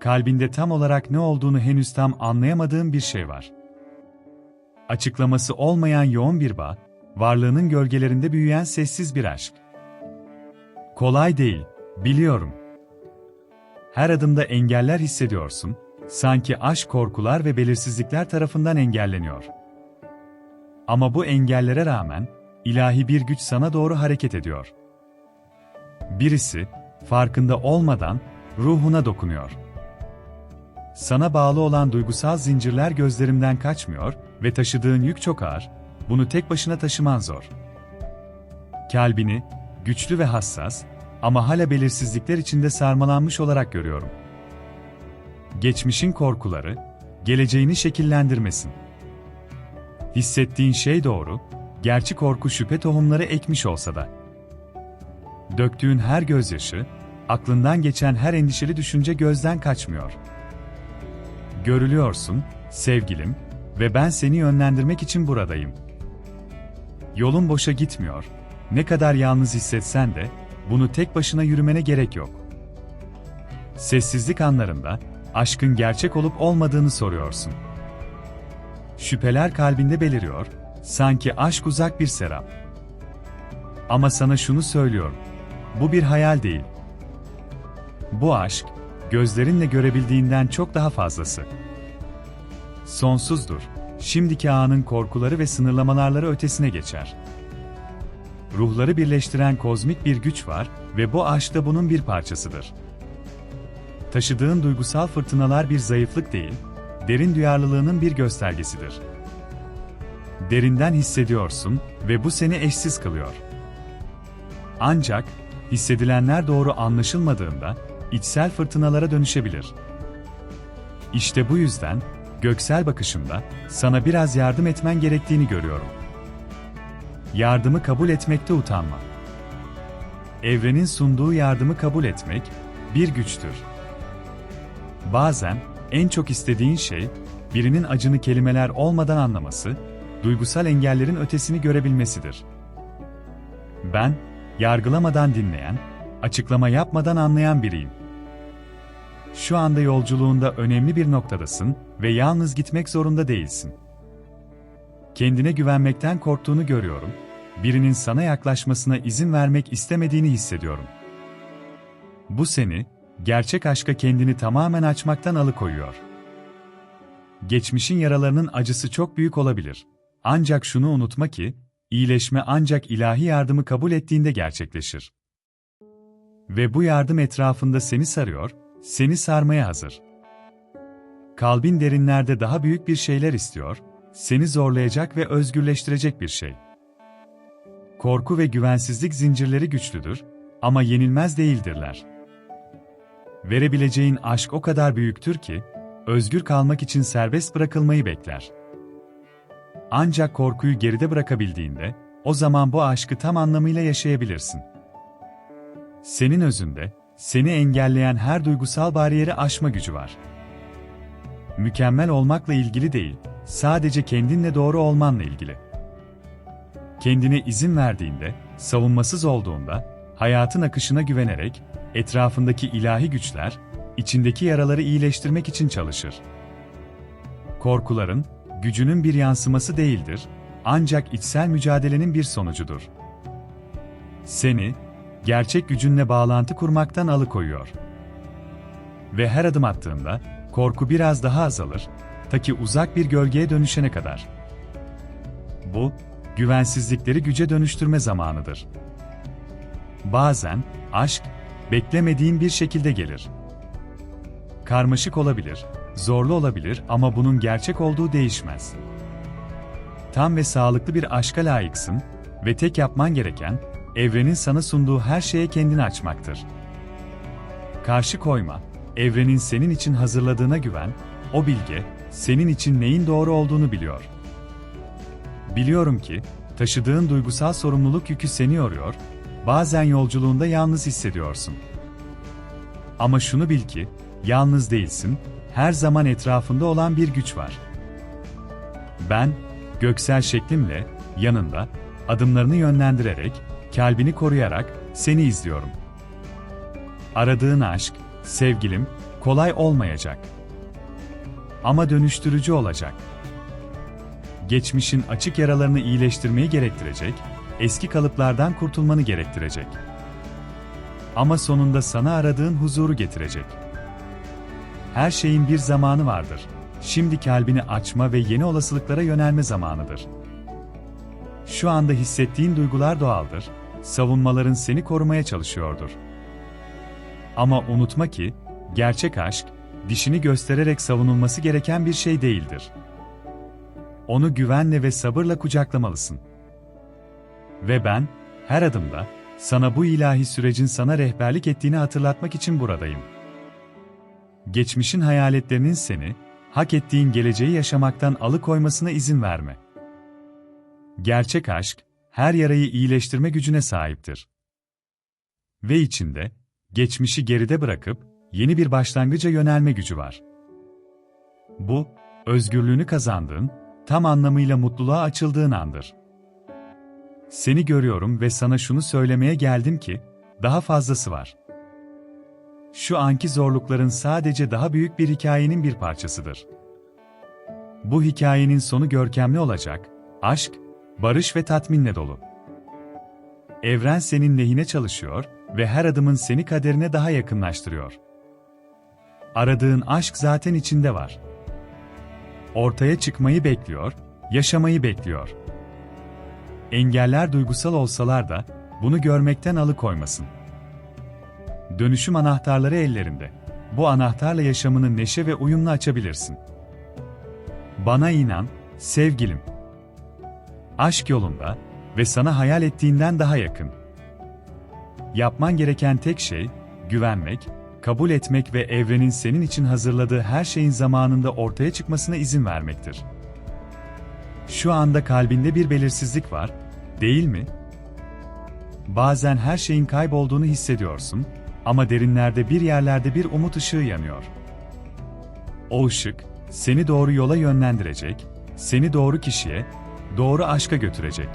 kalbinde tam olarak ne olduğunu henüz tam anlayamadığın bir şey var. Açıklaması olmayan yoğun bir bağ, varlığının gölgelerinde büyüyen sessiz bir aşk. Kolay değil, biliyorum. Her adımda engeller hissediyorsun, sanki aşk korkular ve belirsizlikler tarafından engelleniyor. Ama bu engellere rağmen, ilahi bir güç sana doğru hareket ediyor. Birisi, farkında olmadan, ruhuna dokunuyor. Sana bağlı olan duygusal zincirler gözlerimden kaçmıyor ve taşıdığın yük çok ağır, bunu tek başına taşıman zor. Kalbini, güçlü ve hassas ama hala belirsizlikler içinde sarmalanmış olarak görüyorum. Geçmişin korkuları, geleceğini şekillendirmesin. Hissettiğin şey doğru, gerçi korku şüphe tohumları ekmiş olsa da. Döktüğün her gözyaşı, aklından geçen her endişeli düşünce gözden kaçmıyor. Görülüyorsun, sevgilim, ve ben seni yönlendirmek için buradayım. Yolun boşa gitmiyor, ne kadar yalnız hissetsen de, bunu tek başına yürümene gerek yok. Sessizlik anlarında, aşkın gerçek olup olmadığını soruyorsun. Şüpheler kalbinde beliriyor, sanki aşk uzak bir serap. Ama sana şunu söylüyorum, bu bir hayal değil. Bu aşk, gözlerinle görebildiğinden çok daha fazlası. Sonsuzdur, şimdiki anın korkuları ve sınırlamalarları ötesine geçer. Ruhları birleştiren kozmik bir güç var ve bu aşk da bunun bir parçasıdır. Taşıdığın duygusal fırtınalar bir zayıflık değil, derin duyarlılığının bir göstergesidir. Derinden hissediyorsun ve bu seni eşsiz kılıyor. Ancak, hissedilenler doğru anlaşılmadığında, içsel fırtınalara dönüşebilir. İşte bu yüzden, göksel bakışımda, sana biraz yardım etmen gerektiğini görüyorum. Yardımı kabul etmekte utanma. Evrenin sunduğu yardımı kabul etmek, bir güçtür. Bazen, en çok istediğin şey, birinin acını kelimeler olmadan anlaması, duygusal engellerin ötesini görebilmesidir. Ben, yargılamadan dinleyen, açıklama yapmadan anlayan biriyim. Şu anda yolculuğunda önemli bir noktadasın ve yalnız gitmek zorunda değilsin. Kendine güvenmekten korktuğunu görüyorum, birinin sana yaklaşmasına izin vermek istemediğini hissediyorum. Bu seni, gerçek aşka kendini tamamen açmaktan alıkoyuyor. Geçmişin yaralarının acısı çok büyük olabilir. Ancak şunu unutma ki, iyileşme ancak ilahi yardımı kabul ettiğinde gerçekleşir. Ve bu yardım etrafında seni sarıyor, seni sarmaya hazır. Kalbin derinlerde daha büyük bir şeyler istiyor, seni zorlayacak ve özgürleştirecek bir şey. Korku ve güvensizlik zincirleri güçlüdür ama yenilmez değildirler. Verebileceğin aşk o kadar büyüktür ki, özgür kalmak için serbest bırakılmayı bekler. Ancak korkuyu geride bırakabildiğinde, o zaman bu aşkı tam anlamıyla yaşayabilirsin. Senin özünde, seni engelleyen her duygusal bariyeri aşma gücü var. Mükemmel olmakla ilgili değil, sadece kendinle doğru olmanla ilgili. Kendine izin verdiğinde, savunmasız olduğunda, hayatın akışına güvenerek, etrafındaki ilahi güçler, içindeki yaraları iyileştirmek için çalışır. Korkuların, gücünün bir yansıması değildir, ancak içsel mücadelenin bir sonucudur. Seni, gerçek gücünle bağlantı kurmaktan alıkoyuyor. Ve her adım attığında, korku biraz daha azalır, ta ki uzak bir gölgeye dönüşene kadar. Bu, güvensizlikleri güce dönüştürme zamanıdır. Bazen, aşk, beklemediğin bir şekilde gelir. Karmaşık olabilir, zorlu olabilir ama bunun gerçek olduğu değişmez. Tam ve sağlıklı bir aşka layıksın ve tek yapman gereken, evrenin sana sunduğu her şeye kendini açmaktır. Karşı koyma, evrenin senin için hazırladığına güven, o bilge, senin için neyin doğru olduğunu biliyor. Biliyorum ki, taşıdığın duygusal sorumluluk yükü seni yoruyor, bazen yolculuğunda yalnız hissediyorsun. Ama şunu bil ki, yalnız değilsin, her zaman etrafında olan bir güç var. Ben, göksel şeklimle, yanında, adımlarını yönlendirerek, kalbini koruyarak seni izliyorum. Aradığın aşk, sevgilim, kolay olmayacak. Ama dönüştürücü olacak. Geçmişin açık yaralarını iyileştirmeyi gerektirecek, eski kalıplardan kurtulmanı gerektirecek. Ama sonunda sana aradığın huzuru getirecek. Her şeyin bir zamanı vardır. Şimdi kalbini açma ve yeni olasılıklara yönelme zamanıdır. Şu anda hissettiğin duygular doğaldır. Savunmaların seni korumaya çalışıyordur. Ama unutma ki, gerçek aşk, dişini göstererek savunulması gereken bir şey değildir. Onu güvenle ve sabırla kucaklamalısın. Ve ben, her adımda, sana bu ilahi sürecin sana rehberlik ettiğini hatırlatmak için buradayım. Geçmişin hayaletlerinin seni, hak ettiğin geleceği yaşamaktan alıkoymasına izin verme. Gerçek aşk, her yarayı iyileştirme gücüne sahiptir. Ve içinde, geçmişi geride bırakıp, yeni bir başlangıca yönelme gücü var. Bu, özgürlüğünü kazandığın, tam anlamıyla mutluluğa açıldığın andır. Seni görüyorum ve sana şunu söylemeye geldim ki, daha fazlası var. Şu anki zorlukların sadece daha büyük bir hikayenin bir parçasıdır. Bu hikayenin sonu görkemli olacak, aşk, barış ve tatminle dolu. Evren senin lehine çalışıyor ve her adımın seni kaderine daha yakınlaştırıyor. Aradığın aşk zaten içinde var. Ortaya çıkmayı bekliyor, yaşamayı bekliyor. Engeller duygusal olsalar da bunu görmekten alıkoymasın. Dönüşüm anahtarları ellerinde. Bu anahtarla yaşamını neşe ve uyumla açabilirsin. Bana inan, sevgilim. Aşk yolunda ve sana hayal ettiğinden daha yakın. Yapman gereken tek şey, güvenmek, kabul etmek ve evrenin senin için hazırladığı her şeyin zamanında ortaya çıkmasına izin vermektir. Şu anda kalbinde bir belirsizlik var, değil mi? Bazen her şeyin kaybolduğunu hissediyorsun ama derinlerde bir yerlerde bir umut ışığı yanıyor. O ışık seni doğru yola yönlendirecek, seni doğru kişiye, doğru aşka götürecek.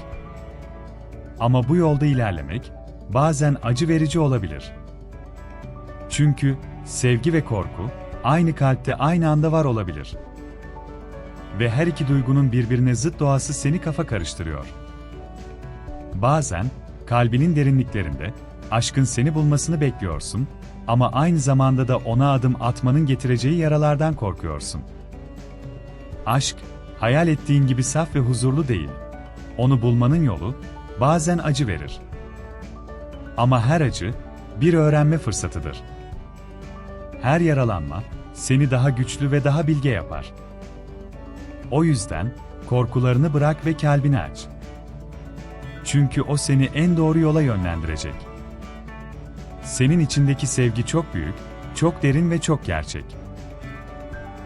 Ama bu yolda ilerlemek bazen acı verici olabilir. Çünkü sevgi ve korku aynı kalpte aynı anda var olabilir. Ve her iki duygunun birbirine zıt doğası seni kafa karıştırıyor. Bazen kalbinin derinliklerinde aşkın seni bulmasını bekliyorsun ama aynı zamanda da ona adım atmanın getireceği yaralardan korkuyorsun. Aşk, hayal ettiğin gibi saf ve huzurlu değil. Onu bulmanın yolu bazen acı verir. Ama her acı bir öğrenme fırsatıdır. Her yaralanma seni daha güçlü ve daha bilge yapar. O yüzden korkularını bırak ve kalbini aç. Çünkü o seni en doğru yola yönlendirecek. Senin içindeki sevgi çok büyük, çok derin ve çok gerçek.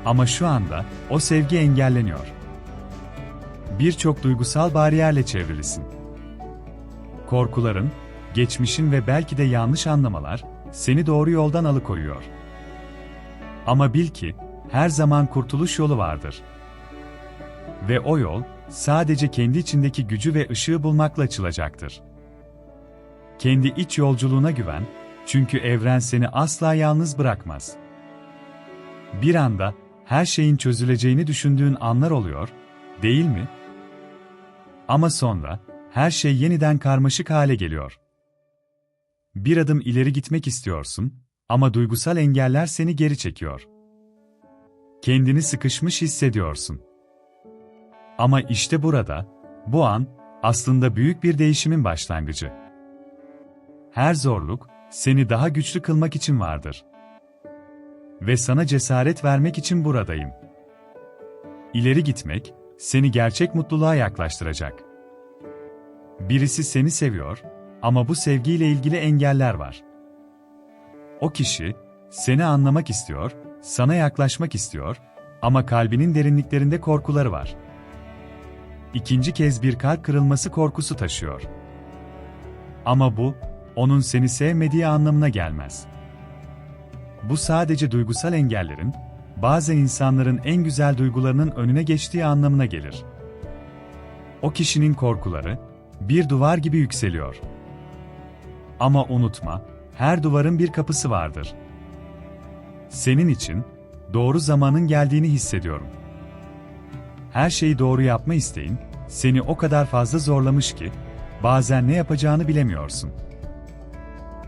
Ama şu anda o sevgi engelleniyor. Birçok duygusal bariyerle çevrilisin. Korkuların, geçmişin ve belki de yanlış anlamalar seni doğru yoldan alıkoyuyor. Ama bil ki her zaman kurtuluş yolu vardır. Ve o yol sadece kendi içindeki gücü ve ışığı bulmakla açılacaktır. Kendi iç yolculuğuna güven, çünkü evren seni asla yalnız bırakmaz. Bir anda her şeyin çözüleceğini düşündüğün anlar oluyor, değil mi? Ama sonra her şey yeniden karmaşık hale geliyor. Bir adım ileri gitmek istiyorsun ama duygusal engeller seni geri çekiyor. Kendini sıkışmış hissediyorsun. Ama işte burada, bu an aslında büyük bir değişimin başlangıcı. Her zorluk seni daha güçlü kılmak için vardır. Ve sana cesaret vermek için buradayım. İleri gitmek seni gerçek mutluluğa yaklaştıracak. Birisi seni seviyor ama bu sevgiyle ilgili engeller var. O kişi seni anlamak istiyor, sana yaklaşmak istiyor ama kalbinin derinliklerinde korkuları var. İkinci kez bir kalp kırılması korkusu taşıyor. Ama bu onun seni sevmediği anlamına gelmez. Bu sadece duygusal engellerin, bazen insanların en güzel duygularının önüne geçtiği anlamına gelir. O kişinin korkuları, bir duvar gibi yükseliyor. Ama unutma, her duvarın bir kapısı vardır. senin için doğru zamanın geldiğini hissediyorum. Her şeyi doğru yapma isteğin seni o kadar fazla zorlamış ki bazen ne yapacağını bilemiyorsun.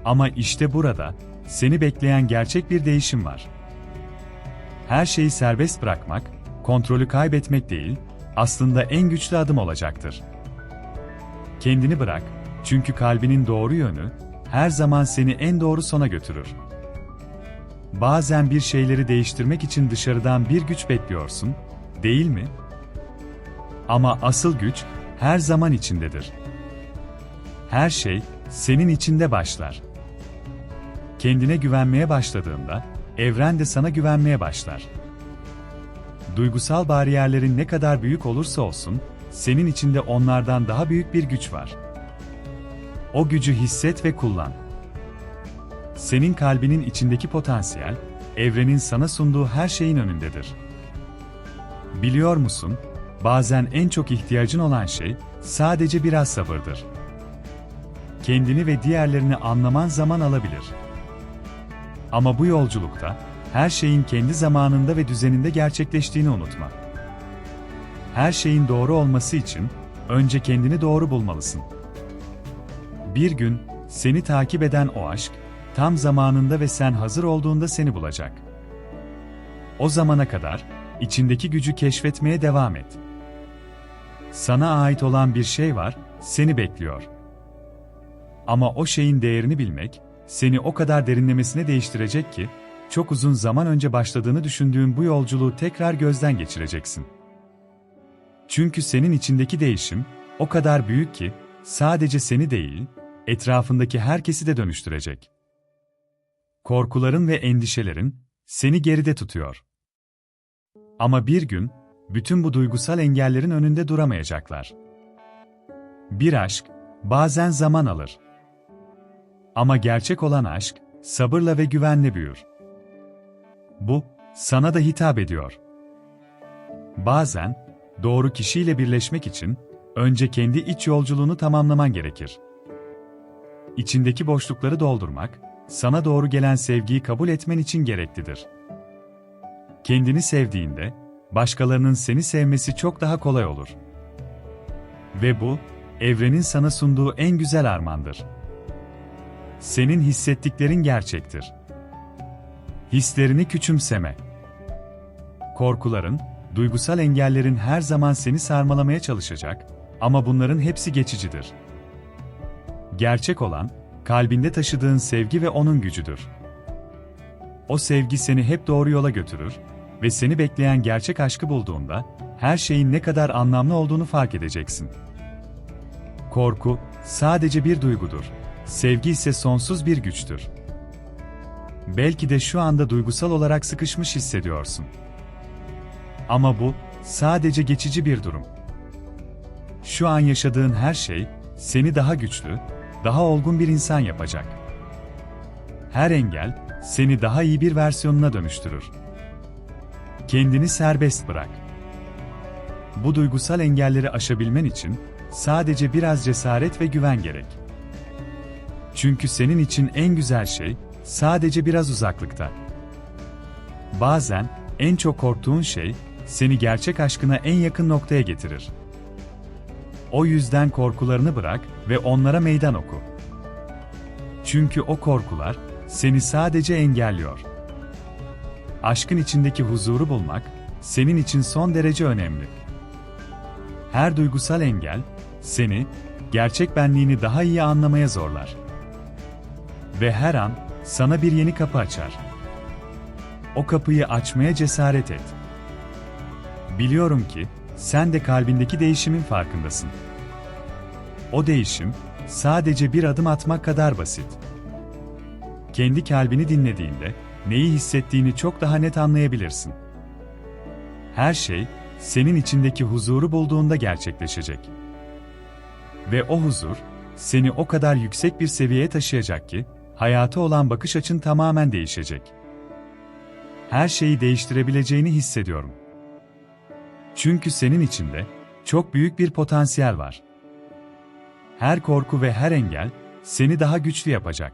Ama işte burada seni bekleyen gerçek bir değişim var. Her şeyi serbest bırakmak, kontrolü kaybetmek değil, aslında en güçlü adım olacaktır. Kendini bırak, çünkü kalbinin doğru yönü her zaman seni en doğru sona götürür. Bazen bir şeyleri değiştirmek için dışarıdan bir güç bekliyorsun, değil mi? Ama asıl güç her zaman içindedir. Her şey senin içinde başlar. Kendine güvenmeye başladığında evren de sana güvenmeye başlar. Duygusal bariyerlerin ne kadar büyük olursa olsun, senin içinde onlardan daha büyük bir güç var. O gücü hisset ve kullan. Senin kalbinin içindeki potansiyel, evrenin sana sunduğu her şeyin önündedir. Biliyor musun, bazen en çok ihtiyacın olan şey sadece biraz sabırdır. Kendini ve diğerlerini anlaman zaman alabilir. Ama bu yolculukta her şeyin kendi zamanında ve düzeninde gerçekleştiğini unutma. Her şeyin doğru olması için önce kendini doğru bulmalısın. Bir gün seni takip eden o aşk tam zamanında ve sen hazır olduğunda seni bulacak. O zamana kadar içindeki gücü keşfetmeye devam et. Sana ait olan bir şey var, seni bekliyor. Ama o şeyin değerini bilmek seni o kadar derinlemesine değiştirecek ki çok uzun zaman önce başladığını düşündüğün bu yolculuğu tekrar gözden geçireceksin. Çünkü senin içindeki değişim o kadar büyük ki sadece seni değil, etrafındaki herkesi de dönüştürecek. Korkuların ve endişelerin seni geride tutuyor. Ama bir gün bütün bu duygusal engellerin önünde duramayacaklar. Bir aşk bazen zaman alır. Ama gerçek olan aşk sabırla ve güvenle büyür. Bu sana da hitap ediyor. Bazen doğru kişiyle birleşmek için önce kendi iç yolculuğunu tamamlaman gerekir. İçindeki boşlukları doldurmak, sana doğru gelen sevgiyi kabul etmen için gereklidir. Kendini sevdiğinde, başkalarının seni sevmesi çok daha kolay olur. Ve bu, evrenin sana sunduğu en güzel armağandır. Senin hissettiklerin gerçektir. Hislerini küçümseme. Korkuların, duygusal engellerin her zaman seni sarmalamaya çalışacak ama bunların hepsi geçicidir. Gerçek olan, kalbinde taşıdığın sevgi ve onun gücüdür. O sevgi seni hep doğru yola götürür ve seni bekleyen gerçek aşkı bulduğunda her şeyin ne kadar anlamlı olduğunu fark edeceksin. Korku sadece bir duygudur. Sevgi ise sonsuz bir güçtür. Belki de şu anda duygusal olarak sıkışmış hissediyorsun. Ama bu sadece geçici bir durum. Şu an yaşadığın her şey seni daha güçlü, daha olgun bir insan yapacak. Her engel seni daha iyi bir versiyonuna dönüştürür. Kendini serbest bırak. Bu duygusal engelleri aşabilmen için sadece biraz cesaret ve güven gerek. Çünkü senin için en güzel şey sadece biraz uzaklıkta. Bazen en çok korktuğun şey seni gerçek aşkına en yakın noktaya getirir. O yüzden korkularını bırak ve onlara meydan oku. Çünkü o korkular seni sadece engelliyor. Aşkın içindeki huzuru bulmak senin için son derece önemli. Her duygusal engel seni gerçek benliğini daha iyi anlamaya zorlar. Ve her an sana bir yeni kapı açar. O kapıyı açmaya cesaret et. Biliyorum ki sen de kalbindeki değişimin farkındasın. O değişim sadece bir adım atmak kadar basit. Kendi kalbini dinlediğinde neyi hissettiğini çok daha net anlayabilirsin. Her şey senin içindeki huzuru bulduğunda gerçekleşecek. Ve o huzur seni o kadar yüksek bir seviyeye taşıyacak ki hayata olan bakış açın tamamen değişecek. Her şeyi değiştirebileceğini hissediyorum. Çünkü senin içinde çok büyük bir potansiyel var. Her korku ve her engel seni daha güçlü yapacak.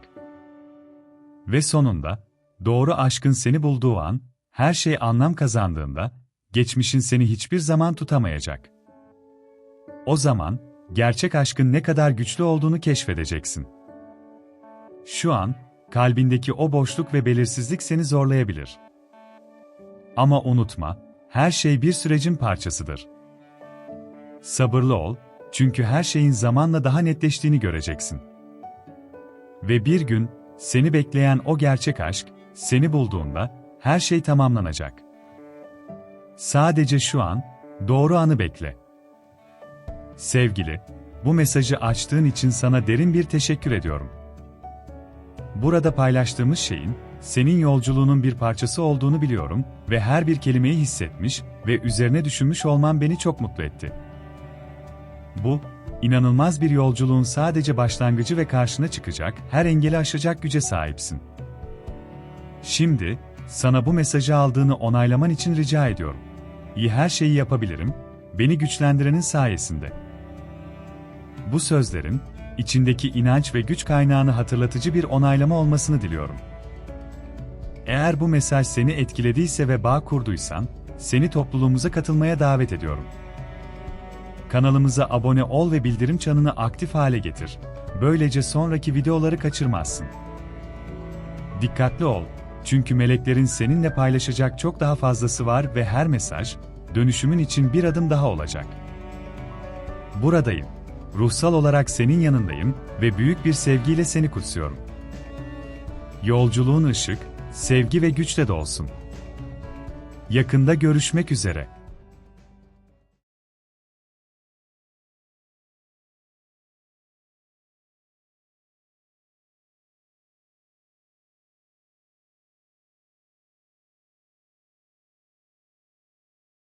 Ve sonunda Doğru aşkın seni bulduğu an, her şey anlam kazandığında, geçmişin seni hiçbir zaman tutamayacak. O zaman, gerçek aşkın ne kadar güçlü olduğunu keşfedeceksin. Şu an, kalbindeki o boşluk ve belirsizlik seni zorlayabilir. Ama unutma, her şey bir sürecin parçasıdır. Sabırlı ol, çünkü her şeyin zamanla daha netleştiğini göreceksin. Ve bir gün, seni bekleyen o gerçek aşk, seni bulduğunda, her şey tamamlanacak. Sadece şu an, doğru anı bekle. Sevgili, bu mesajı açtığın için sana derin bir teşekkür ediyorum. Burada paylaştığımız şeyin, senin yolculuğunun bir parçası olduğunu biliyorum ve her bir kelimeyi hissetmiş ve üzerine düşünmüş olman beni çok mutlu etti. Bu, inanılmaz bir yolculuğun sadece başlangıcı ve karşına çıkacak, her engeli aşacak güce sahipsin. Şimdi, sana bu mesajı aldığını onaylaman için rica ediyorum. İyi her şeyi yapabilirim, beni güçlendirenin sayesinde. Bu sözlerin, içindeki inanç ve güç kaynağını hatırlatıcı bir onaylama olmasını diliyorum. Eğer bu mesaj seni etkilediyse ve bağ kurduysan, seni topluluğumuza katılmaya davet ediyorum. Kanalımıza abone ol ve bildirim çanını aktif hale getir. Böylece sonraki videoları kaçırmazsın. Dikkatli ol, çünkü meleklerin seninle paylaşacak çok daha fazlası var ve her mesaj, dönüşümün için bir adım daha olacak. Buradayım. Ruhsal olarak senin yanındayım ve büyük bir sevgiyle seni kutsuyorum. Yolculuğun ışık, sevgi ve güçle dolsun. Yakında görüşmek üzere.